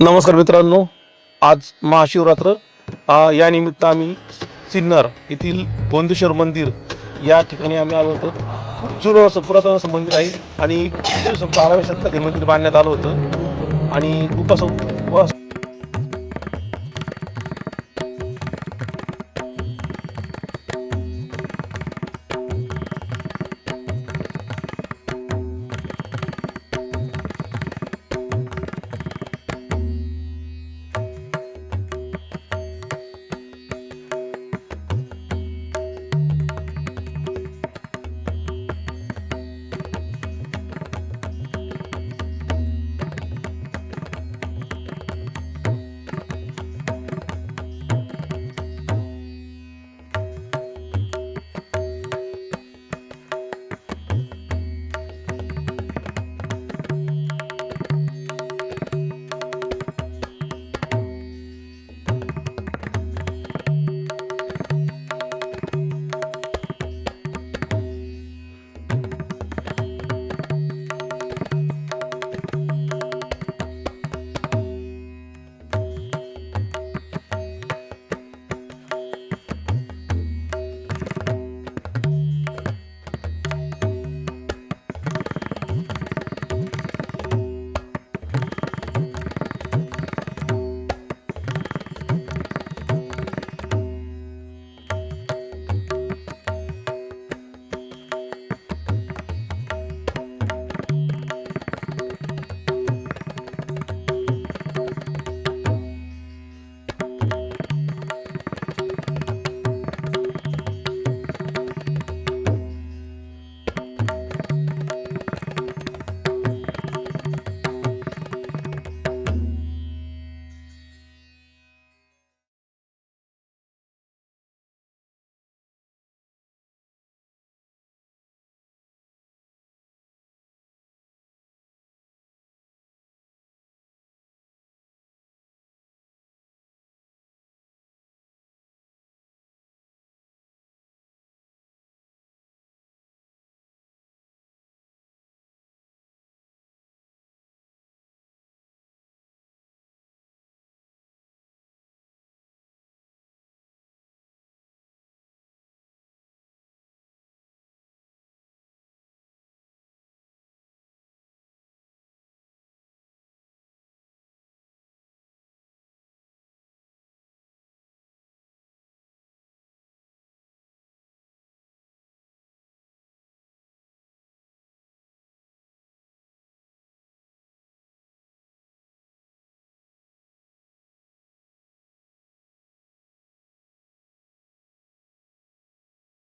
नमस्कार मित्रांनो आज महाशिवरात्र. या निमित्त आम्ही सिन्नर येथील बोंदेश्वर मंदिर या ठिकाणी आम्ही आलो होतो. जुनं असं पुरातन असं मंदिर आहे आणि बाराव्या शतकात हे मंदिर बांधण्यात आलं होतं. आणि खूप असं